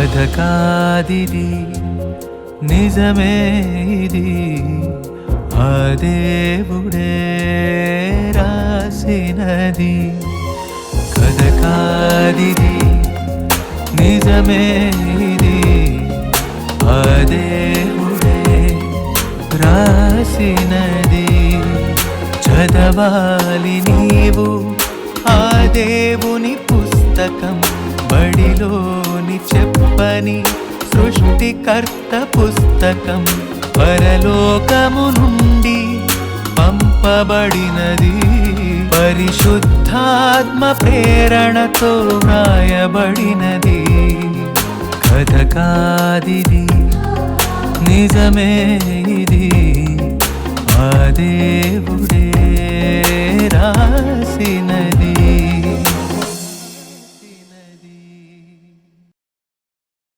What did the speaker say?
కథ కాదిది నిజమే ఇది. ఆ దేవుడే రాసినది. కథ కాదిది నిజమే ఇది. ఆ దేవుడే రాసినది. చదవాలి నీవు ఆ దేవుని పుస్తకం. బడిలోని చెప్పని సృష్టికర్త పుస్తకం పరలోకము నుండి పంపబడినది. పరిశుద్ధాత్మ ప్రేరణతో వ్రాయబడినది. కథ కాదిది నిజమే ఇది ఆ దేవుడే.